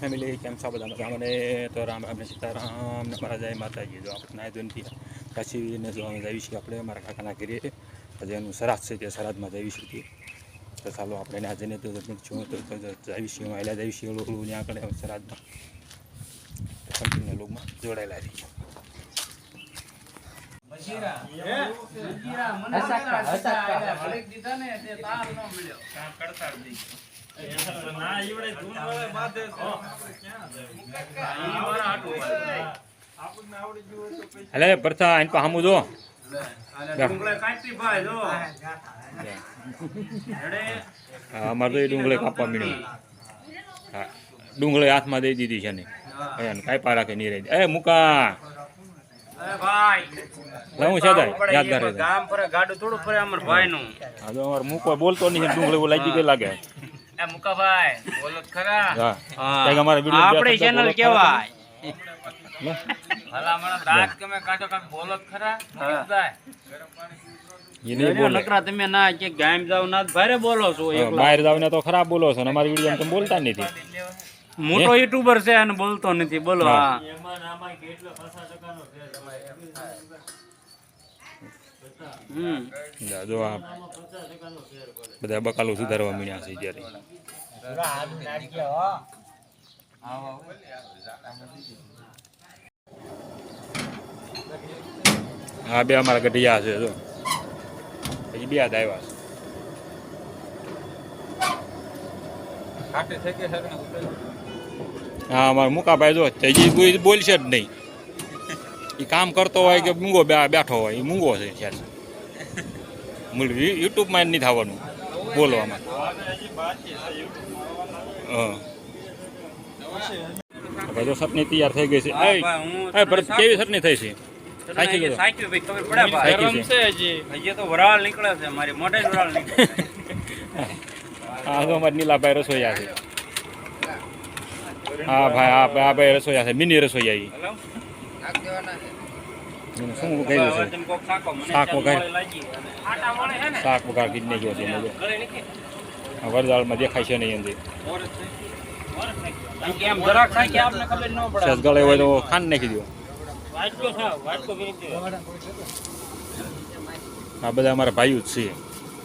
Family કેમ છો બધા મજા મને તો રામ રામ ને સીતારામ ને મારા જય માતાજી જો આપણે નાય ધોઈને કાશીને જો અમે છીએ આપણે મારા કાકાના ઘરે. આજે એનું સરાદ છે તે સરાદમાં જઈએ છીએ તો. ચાલો આપણે આજે ને તો છું, તો છીએ. ઓલું ઓલું ત્યાં આગળ સરાદમાં કન્ટિન્યુ લોગમાં જોડાયેલા રહીએ. એટલે પ્રથા એન પા સામું જો. હા, અમારે તો એ ડુંગળે કાપવા મળ્યું હા ડુંગળી હાથમાં દઈ દીધી છે ને. એને કાંઈ રાખે નહીં રહી. એ મુકા. લાવું છે યાદગાર ગામ પર ગાડું થોડું ફરે અમાર ભાઈ નું હા તો અમારે મૂકો બોલતો નહીં ડુંગળી લાગી ગઈ લાગે. એ મુકાભાઈ બોલો ખરા. હા. કંઈક અમારે વીડિયો આપણી ચેનલ કેવાય. ભલા મને દાંત કાઢો બોલો ખરા. તમે ના કે ગામ જાવ ના ભારે બોલો છો હા. બહાર જાવ ને તો ખરાબ બોલો છો ને અમારી વીડિયો તમે બોલતા નથી. મોટો યુટ્યુબર છે અને બોલતો નથી બોલો હા. જો આ બધા બકાલો સુધારવા મળ્યા છે જ્યારે હા બે અમારા ગઢિયા છે જો. પછી બે હાથ આવ્યા છે. હા અમારા મુકાભાઈ જો બોલશે જ નહીં. એ કામ કરતો હોય કે મૂંગો બેઠો હોય એ મૂંગો છે ખ્યાલ યુટ્યુબમાં નહીં થવાનું બોલવામાં હા જો સપની તૈયાર થઈ ગઈ છે કેવી સપની થઈ છે સાચી કીધું. ભાઈ ખબર પડે ભાઈ. છે. હજી તો વરાળ નીકળે છે મારી મોઢે વરાળ નીકળે છે. હા તો અમારે નીલાભાઈ રસોઈયા છે હા ભાઈ હા ભાઈ રસોઈયા છે મિની રસોઈયા ઈ. એને શું કહ્યું છે શાકો, મને શાક વગાડ કીધ નાખ્યો છે જો. આ વરદાળમાં દેખાય છે નહીં અંદર મોરસ છે? મોરસ નાખી. કારણ કે આમ જરાક નાખી આપને ખબર ન પડે. સસ ગળે હોય તો ખાંડ નાખી દો. આ બધા અમારા ભાઈઓ જ છે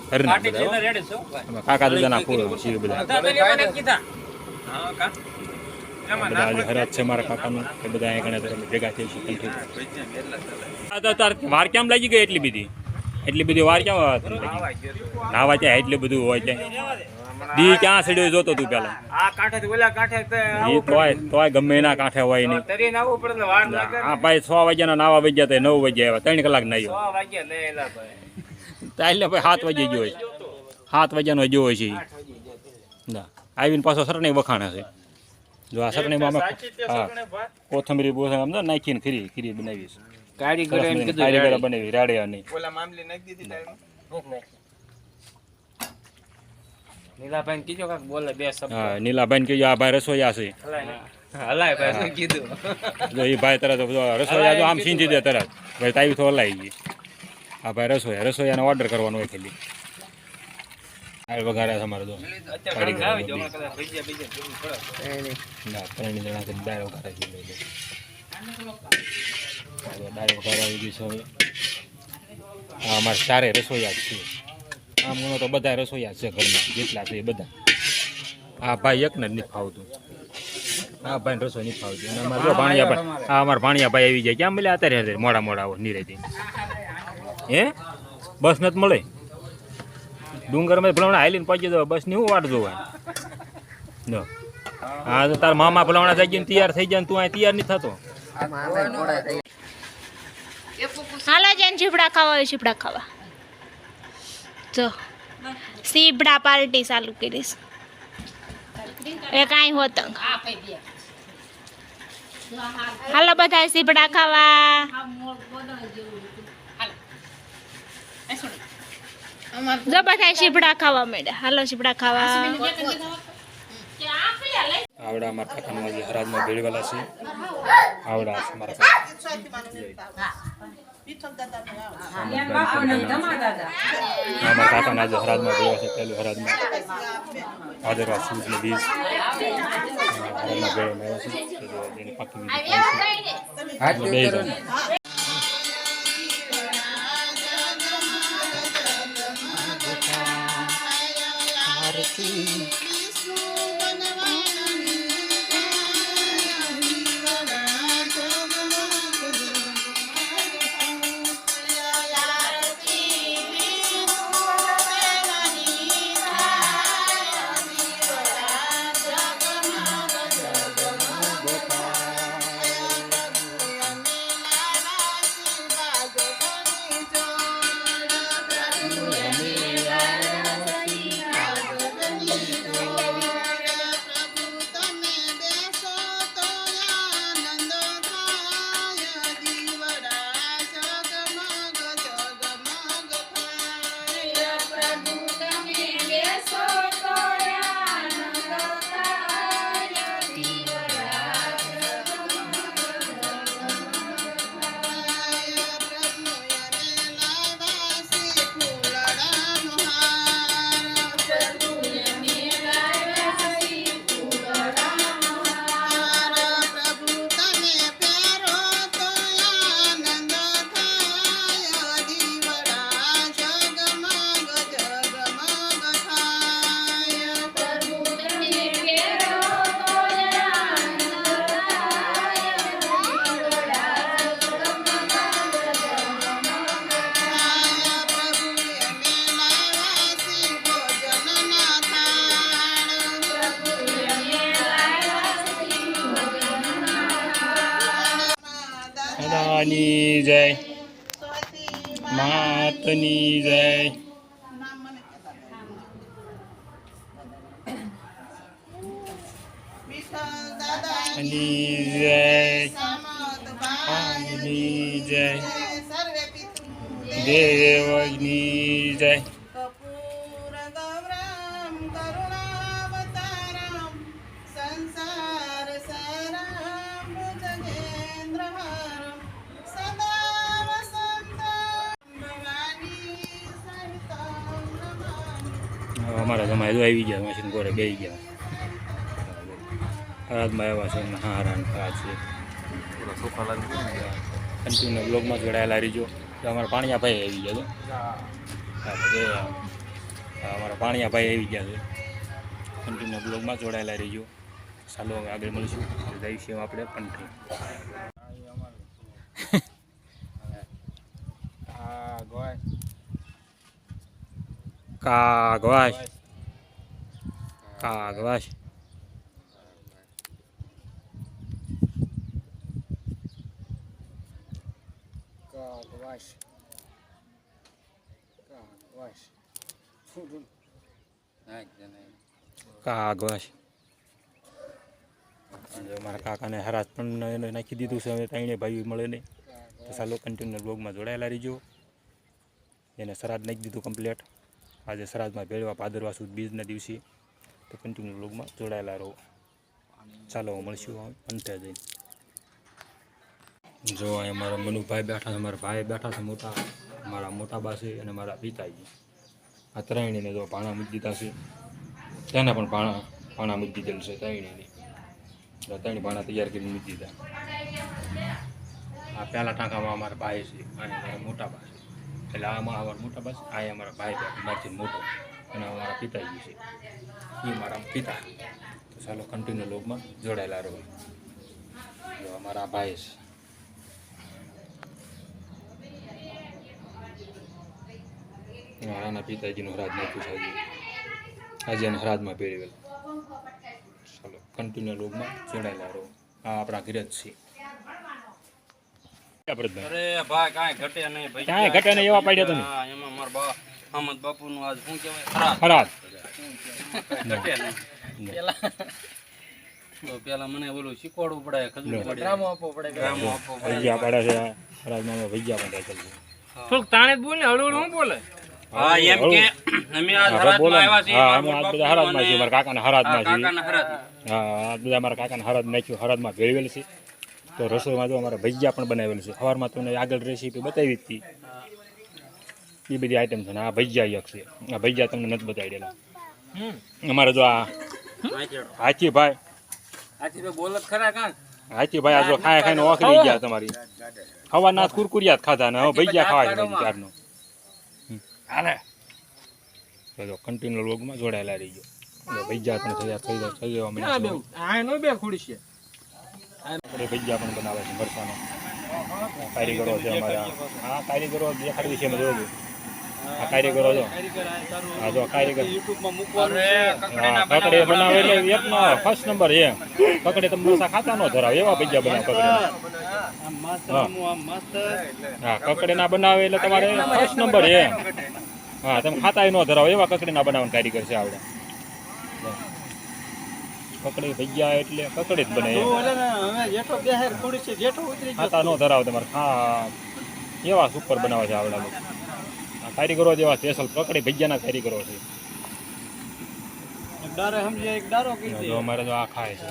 કાઢી બધા કાકા દાદાના ફૂલ છીએ બધા બધા. હા, આજે છે મારા કાકાનું એ બધા અહીંયા અમે ભેગા થઈ છીએ કંઠી. આ તો તાર વાર કેમ લાગી ગઈ એટલી બધી એટલી બધી વાર કેમ નાવા ત્યાં એટલું બધું હોય છે દી ક્યાં સડ્યો જોતો તું પેલા આ કાંઠેથી ઓલા કાંઠે એ તોય તોય ગમે એના કાંઠે હોય નહીં. તરીને આવવું પડે વાર લાગે ને. આ ભાઈ છ વાગ્યાના નાવા વાગ્યા તો નવ વાગ્યા આવ્યા ત્રણ કલાક નાયો ત્યાં વાગ્યા લઈ ભાઈ. એટલે ભાઈ સાત વાગે ગયો હોય સાત વાગ્યાનો જો હોય છે. ના આવીને પાછો સરણી વખાણે છે જો આ સરણીમાં અમે હા કોથમરી બોસ આમ તો નાખીને ખીરી ખીરી કારીગરે એમ કીધું કારીગરો રેડી. બનાવી રાડે નહીં. નીલાભાઈને કીજો કાક બોલે બે શબ્દ. હા નીલાભાઈ કીજો આ ભાઈ રસોઈયા છે. હલાય ભાઈ શું કીધું? જો એ ભાઈ તરત રસોઈયા જો આમ સીંધી દે તરત. ભાઈ તાવી તો હલાઈ ગઈ આ ભાઈ રસોઈયા રસોઈયાનો ઓર્ડર કરવાનો હોય ખાલી. વઘારે છે અમારે જો. આવી કદાચ ભજીયા જોવું પડે. ના ત્રણ જણા છે દાળ વઘારે છે લઈ લે દાળ વઘારે આવી ગયું છે હવે. આ અમારે ચારે રસોઈયા જ છે. આમ ગણો તો બધા રસોઈયા છે ઘરમાં જેટલા છે એ બધા. આ ભાઈ એકને જ નથી ફાવતું હા ભાઈ રસોઈ નથી ફાવતી અને અમારે જો ભાણિયા ભાઈ હા અમારા ભાણિયા ભાઈ આવી જાય ક્યાં મળ્યા? અત્યારે અત્યારે મોડા મોડા આવો નીરેથી હે? બસ નથી મળે? ડુંગરમાં ભલામણા હાલીને પહોંચી દો બસની હું વાટ જોવા? જો. હા તો તાર મામા ભલામણા થઈ ગયો તૈયાર થઈ જાય તું અહીં તૈયાર નહીં થતો. હાલો જેન ચીપડા ખાવા હોય ચીપડા ખાવા. જો. સીપડા પાર્ટી ચાલુ કરીશ એ કાંઈ હોતંગ હાલો બધા સીપડા ખાવા. જો બધા શીપડા ખાવા માંડ્યા. હાલો શીપડા ખાવા. આવડા અમારા કાકાના જે હરાજમાં ભેળવેલા છે. આવડા છે મારા કાકા અમારા કાકાના આજે છે પહેલું બીજ. છે. બે જણ દાદાની ની જય આની જય દેવની તો આવી ગયા મશીન કોરે બેસી ગયા. હરાદમાં આવ્યા છે અને હારા ને ખરા છે. કન્ટિન્યુ બ્લોગમાં જોડાયેલા રહીજો. અમારા પાણીયા ભાઈ આવી ગયા છે. હા, અમારા પાણીયા ભાઈ આવી ગયા છે. કન્ટિન્યુ બ્લોગમાં જોડાયેલા રહીજો. ચાલો હવે આગળ મળીશું. જઈશું આપણે પંથરી કાગવાશ કાગવાશ કાગવાશ અને મારા કાકાને હરાજ પણ એને નાખી દીધું છે હવે ત્રણે ભાઈ મળે નહીં. તો ચાલો કન્ટિન્યુ બ્લોગમાં જોડાયેલા રહીજો. એને શ્રાદ્ધ નાખી દીધું કમ્પ્લેટ આજે શ્રાદ્ધમાં ભેળવા ભાદરવા સુદ બીજના દિવસે. તો કન્ટિન્યુ બ્લોગમાં જોડાયેલા રહો. ચાલો, મળશું અંતે જઈને. જો અહીંયા મારા મનુભાઈ બેઠા છે, મારા ભાઈ બેઠા છે મોટા, મારા મોટા બાસી અને મારા પિતાજી. આ ત્રણેયને જો પાણા મૂકી દીધા છે. તેને પણ પાણા પાણા મૂકી દીધેલ છે ત્રણેયની. ત્રણ પાણા તૈયાર કરીને મૂકી દીધા. આ પહેલા ટાંકામાં અમારા ભાઈ છે અને મારા મોટા બા છે. એટલે આમાં અમારા મોટા બા છે, આ અમારા ભાઈ મારથી મોટો. અને અમારા પિતાજી છે. એ મારા પિતા. તો ચાલો કન્ટિન્યુ લોગમાં જોડાયેલા રહો. જો અમારા ભાઈ છે. મારાના પિતાજીનું હરાજ નથી છે આજે એને હરાજમાં પહેરેલ ચાલો કન્ટિન્યુ લોગમાં જોડાયેલા રહો. આ આપણા ઘરે જ છે. આપણે અરે ભાઈ કાંઈ ઘટે નહીં ભાઈ. કાંઈ ઘટે નહીં એવા પાડ્યા તમે. એમાં મારા બા અહમદ બાપુનું આજ શું કહેવાય? ખરાબ તો પેલા મને ઓલું શીખવાડવું પડે ખજૂર પડે. ગ્રામો આપવો પડે. ગ્રામો આપવો પડે. ભૈયા પાડે છે હરાજમાં ભૈયા પણ ચાલશે થોડુંક તાણે બોલે હળવું હળવું બોલે? હા એમ કે અમે આજ હરાજમાં આવ્યા છીએ હા અમે મારા આ બધા હરાજમાં છીએ મારા કાકાના હરાજમાં હા, છીએ. હા આ બધા મારા કાકાના હરાજ નાખ્યું હરાજમાં ભેળવેલ છે. તો રસોઈમાં જો અમારે ભજીયા પણ બનાવેલું છે. સવારમાં તમને આગળ રેસીપી બતાવી હતી. એ બધી આઈટમ છે ને આ ભજીયા એક છે. આ ભજીયા તમને નથી બતાવી અમારે જો આ જ ખરા કાં હાચીભાઈ આ જો ખાય ખાઈને ઓખરી ગયા તમારી. હવાના કુરકુરિયા જ ખાધા ને હવે ભજીયા ખાવા છે ચારનો હાલે. જો કન્ટિન્યુ લોગમાં જોડાયેલા રહી ગયો જો ભજીયા પણ થઈ જાય થઈ જવા નો બે છે. આપણે ભજીયા પણ બનાવે છે મરસાનો કારીગરો છે અમારા. હા કારીગરો દેખાડવી છે અમે જોજો. આ કારીગરો જો. હા જો કારીગર. હા કકડે બનાવે એટલે એકનો ફર્સ્ટ નંબર એ કકડે તમે મરસા ખાતા ન ધરાવે એવા ભજીયા બનાવે કકડે હા. હા કકડે ના બનાવે એટલે તમારે ફર્સ્ટ નંબર એ હા તમે ખાતા નો ધરાવો એવા કકડી ના બનાવવાનું કારીગર છે આવડે. કકડી ભજીયા એટલે કકડી જ બને ખાતા નો ધરાવો તમારે. ખા એવા સુપર બનાવે છે આવડા લોકો કારીગરો જેવા સ્પેશિયલ કકડી ભજીયાના કારીગરો છે. જો અમારે તો આ ખાય છે.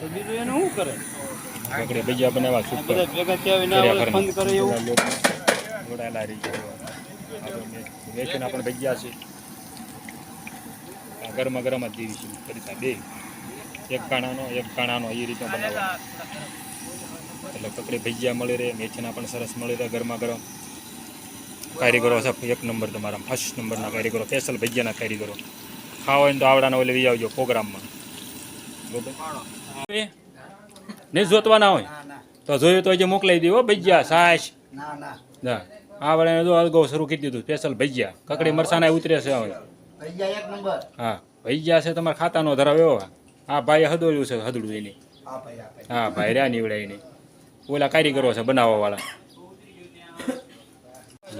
તો બીજું એને શું કરે? કકડી ભજીયા બનાવવા સુપર જોડાયેલા રહી ગયા. આ તો મે- મેથીના પણ ભજીયા છે. ગરમા ગરમ જ દેવી છે. બે. એક કાણાનો એક કાણાનો એ રીતે બનાવવાનો એટલે કકડી ભજીયા મળી રહે મેથીના પણ સરસ મળી રહે ગરમા ગરમ. કારીગરો છે એક નંબર તમારા ફર્સ્ટ નંબરના કારીગરો સ્પેશિયલ ભજીયાના કારીગરો. ખાવા હોય ને તો આવડાના ઓલે લઈ આવજો પ્રોગ્રામમાં. નહીં જોતવાના હોય? તો જોયું તો હજી મોકલાવી દીધો ભજીયા સાસ ના આ વડે જો અલગો શરૂ કરી દીધું સ્પેશિયલ ભજીયા. કકડી મરસાના ઉતરે છે હવે. હા ભજીયા છે તમારે ખાતાનો ધરાવ એવો. આ ભાઈ હદોડ્યું છે હદડું એની. હા ભાઈ રહ્યા નીવડાય નહીં ઓલા કારીગરો છે બનાવવા વાળા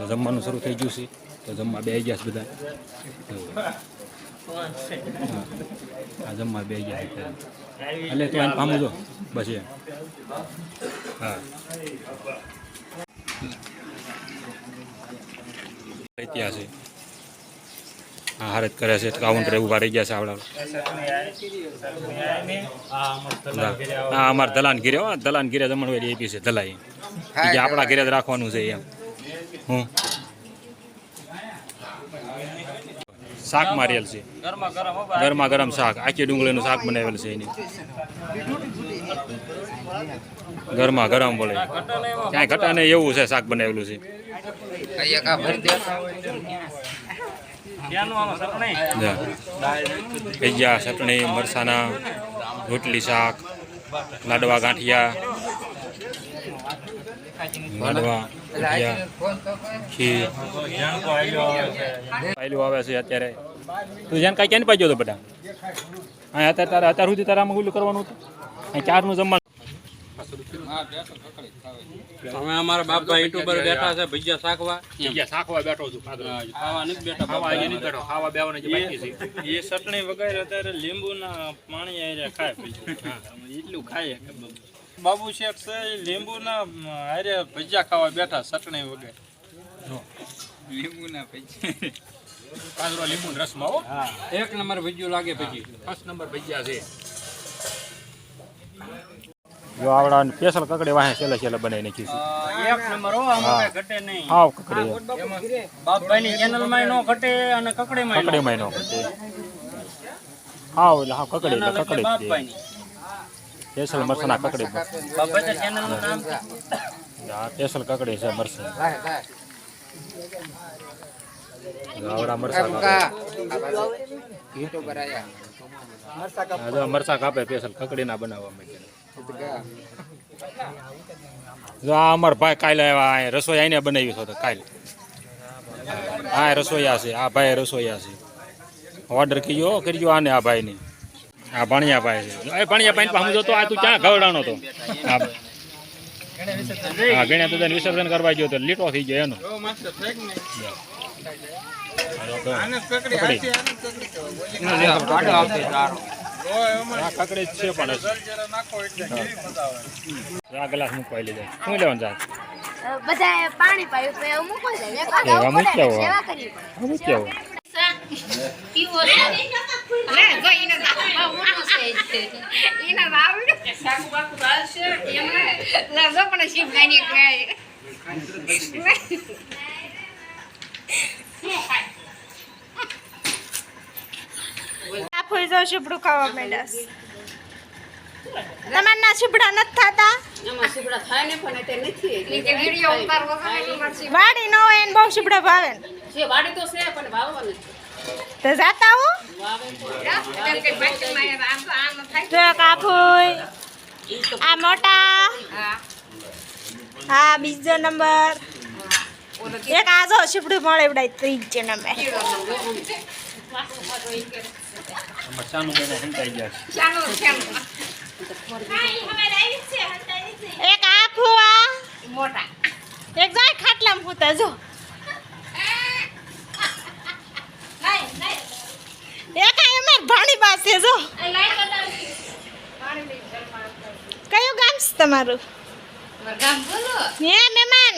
જમવાનું શરૂ થઈ ગયું છે તો જમવા બે ગયા છે બધા હા. જમવા બે ગયા એટલે તું એને પામું જો બસ એમ હા ત્યાં છે હારત કરે છે. કાઉન્ટર ઊભા રહી ગયા છે આપણા હા અમારે દલાન ઘીરે હો દલાન ઘીરે જમણ એપી છે દલાઈ. જે આપણા ઘીરે જ રાખવાનું છે એમ. હું શાક મારેલ છે. ગરમા ગરમ શાક. આખી ડુંગળીનું શાક બનાવેલ છે એની. ગરમા ગરમ બોલે. ક્યાંય ઘટા નહીં એવું છે શાક બનાવેલું છે. ત્યાંનું આમાં સરણાઈ જા. ભજીયા, ચટણી, મરસાના, રોટલી, શાક, લાડવા, ગાંઠિયા, લાડવા ખીર. પાયલું આવે છે અત્યારે. તું જેને કાંઈ ક્યાં પાજો તો બધા? હા અત્યારે અત્યાર સુધી તારામાં ઓલું કરવાનું હતું? અહીં ચારનું જમવાનું અમે અમારા બાપા યુટ્યુબર બેઠા છે ભજીયા શાકવા. ભજીયા શાકવા બેઠો છું ખાવા નથી બેઠા ખાવા બાપા નહીં બેઠો ખાવા બેવાનું જે બાકી છે. એ ચટણી વગર અત્યારે લીંબુના પાણી આરે ખાય એટલું ખાય બાબુ શેખ છે લીંબુના આરે ભજીયા ખાવા બેઠા ચટણી વગર. પાંદડો લીંબુ રસમાં હો. એક નંબર ભજીયું લાગે પછી. ફર્સ્ટ નંબર ભજીયા છે. જો આવડા સ્પેશિયલ કકડી વાહે છેલ્લે છેલ્લે બનાવી નાખી છે. એક નંબર હો આમાં ઘટે નહીં. હાવ કકડી બાપભાઈ ની ચેનલમાં નો ઘટે અને કકડી માં કકડી માં નો ઘટે. હાવ એટલે હાવ કકડી એટલે કકડી સ્પેશલ મરસાના કકડી બાપભાઈ તો ચેનલનું નામ છે. સ્પેશિયલ કકડી છે મરસા. આવડા મરસા કાપે. આ જો મરસા કાપે સ્પેશિયલ કકડી ના બનાવવા માટે જો આ અમાર ભાઈ કાલે આવ્યા આ રસોઈ આઈને બનાવી છો તો કાલે. હા રસોઈયા છે આ ભાઈ રસોઈયા છે. ઓર્ડર કીજો કરજો આને આ ભાઈને. આ ભણિયા ભાઈ છે એ ભણિયા ભાઈ હું જોતો આ તું ક્યાં ગવડાનો તો? હા હા ગણ્યા તો વિસર્જન કરવા ગયો તો લીટો થઈ ગયો એનો. પકડી આ કકડી છે પણ આ ગ્લાસ મૂકવા લીધા. શું લેવાનું જાય બધા પાણી પાયું તો મૂકો એવા મૂકી આવો. સેવા કરી મૂકી આવો આ ફૂઈ જો શીપડું ખાવા માંડ્યા છે. તમારના શીપડા નથી થતા? વાડી ન હોય એને બહુ શીપડા ભાવે તો જાતા હું. જો આ મોટા. હા. બીજો નંબર. એક આજો જો શીપડું મળે એવડાય ત્રીજો નંબર. અમારે ચાનું બેને હંતાઈ ગયા છે એક આ ફુવા. એક જાય ખાટલામાં ફૂતા જો. એક આ અમાર ભાણી પાસે જો. કયું ગામ છે તમારું? હે મહેમાન.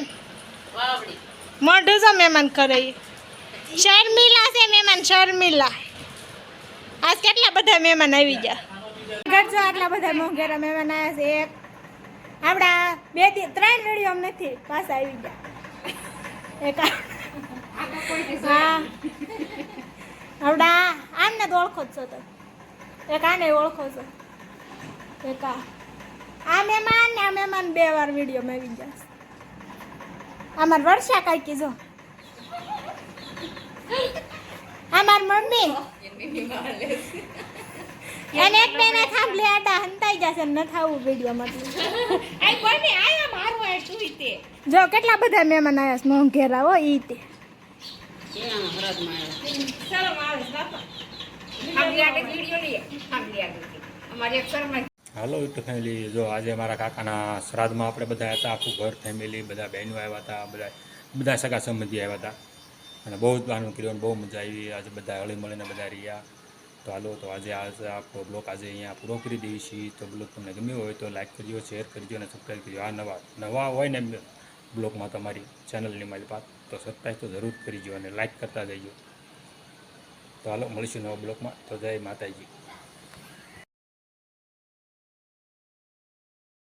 મોઢું જો મહેમાન કરે શર્મિલા છે મહેમાન શર્મિલા. આજ કેટલા બધા મહેમાન આવી ગયા? ઘર જો આટલા બધા મોંઘેરા મહેમાન આવ્યા છે? એક. આપણા બે ત્રણ રેડિયો નથી, પાછા આવી ગયા. એક હા. આપણા આમને તો ઓળખો જ છો તો એક આને ઓળખો છો. એક આ. આ મહેમાન ને આ મહેમાન બે વાર વિડીયોમાં આવી ગયા છે. અમાર વર્ષા કાકી જો. અમાર મમ્મી. એને એક બેને થાંભલી આડા હંતાઈ જશે ન થાવું વીડિયો મતલબ જો કેટલા બધા મહેમાન આયા છે મોંઘેરા હો એક શર્મા હાલો યુટ્યુબ ફેમિલી જો આજે મારા કાકાના શ્રાદ્ધમાં આપણે બધા હતા આખું ઘર ફેમિલી બધા બહેનો આવ્યા હતા બધા બધા સગા સંબંધી આવ્યા હતા. અને બહુ જ આનંદ કર્યો બહુ મજા આવી. આજે બધા હળી મળીને બધા રહ્યા. તો હાલો, તો આજે આજે આપણો બ્લોગ આજે અહીંયા પૂરો કરી દઈએ છીએ. તો બ્લોગ તમને ગમ્યો હોય તો લાઇક કરજો, શેર કરજો અને સબસ્ક્રાઈબ કરજો. આ નવા નવા હોય ને બ્લોગમાં તમારી ચેનલની મારી વાત તો સબસ્ક્રાઈબ તો જરૂર કરજો અને લાઇક કરતા જજો. તો હાલો, મળીશું નવા બ્લોગમાં તો જય માતાજી.